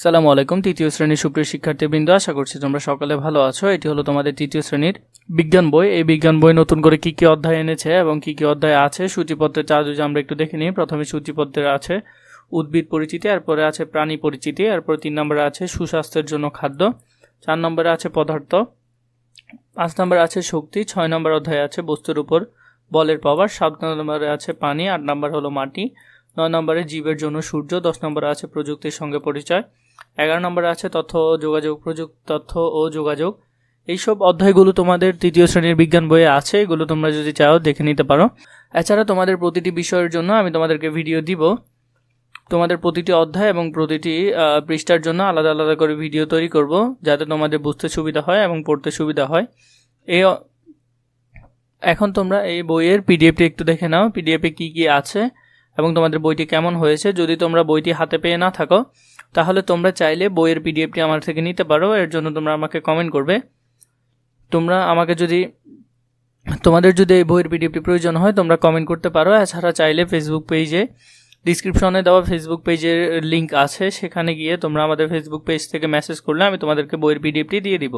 সালামু আলাইকুম, তৃতীয় শ্রেণির সুপ্রিয় শিক্ষার্থীবৃন্দ, আশা করছি তোমরা সকালে ভালো আছো। এটি হলো তোমাদের তৃতীয় শ্রেণির বিজ্ঞান বই। এই বিজ্ঞান বই নতুন করে কি কি অধ্যায় এনেছে এবং কি কি অধ্যায় আছে, সূচিপত্রের চার্জ আমরা একটু দেখে নিই। প্রথমে সূচিপত্রের আছে উদ্ভিদ পরিচিতি, এরপরে আছে প্রাণী পরিচিতি, এরপর তিন নম্বরে আছে সুস্বাস্থ্যের জন্য খাদ্য, চার নম্বরে আছে পদার্থ, পাঁচ নম্বরে আছে শক্তি, ছয় নম্বর অধ্যায়ে আছে বস্তুর উপর বলের পাওয়ার, সাত নম্বরে আছে পানি, আট নম্বর হলো মাটি, নয় নম্বরে জীবের জন্য সূর্য, দশ নম্বরে আছে প্রযুক্তির সঙ্গে পরিচয় এগারো নম্বরে আছে তথ্য, যোগাযোগ, প্রযুক্তি, তথ্য ও যোগাযোগ। এইসব অধ্যায়গুলো তোমাদের তৃতীয় শ্রেণির বিজ্ঞান বইয়ে আছে, এগুলো তোমরা যদি চাও দেখে নিতে পারো। এছাড়া তোমাদের প্রতিটি বিষয়ের জন্য আমি তোমাদেরকে ভিডিও দিব। তোমাদের প্রতিটি অধ্যায় এবং প্রতিটি পৃষ্ঠার জন্য আলাদা আলাদা করে ভিডিও তৈরি করব, যাতে তোমাদের বুঝতে সুবিধা হয় এবং পড়তে সুবিধা হয়। এই এখন তোমরা এই বইয়ের পিডিএফটি একটু দেখে নাও। পিডিএফে কি কি আছে এবং তোমাদের বইটি কেমন হয়েছে, যদি তোমরা বইটি হাতে পেয়ে না থাকো তাহলে তোমরা চাইলে বইয়ের পিডিএফটি আমার থেকে নিতে পারো, এর জন্য তোমরা আমাকে কমেন্ট করবে। তোমরা আমাকে যদি, তোমাদের যদি এই বইয়ের পিডিএফটি প্রয়োজন হয়, তোমরা কমেন্ট করতে পারো। এছাড়া চাইলে ফেসবুক পেজে ডিসক্রিপশনে দেওয়া ফেসবুক পেজের লিঙ্ক আছে। সেখানে গিয়ে তোমরা আমাদের ফেসবুক পেজ থেকে মেসেজ করলে আমি তোমাদেরকে বইয়ের পিডিএফটি দিয়ে দিব।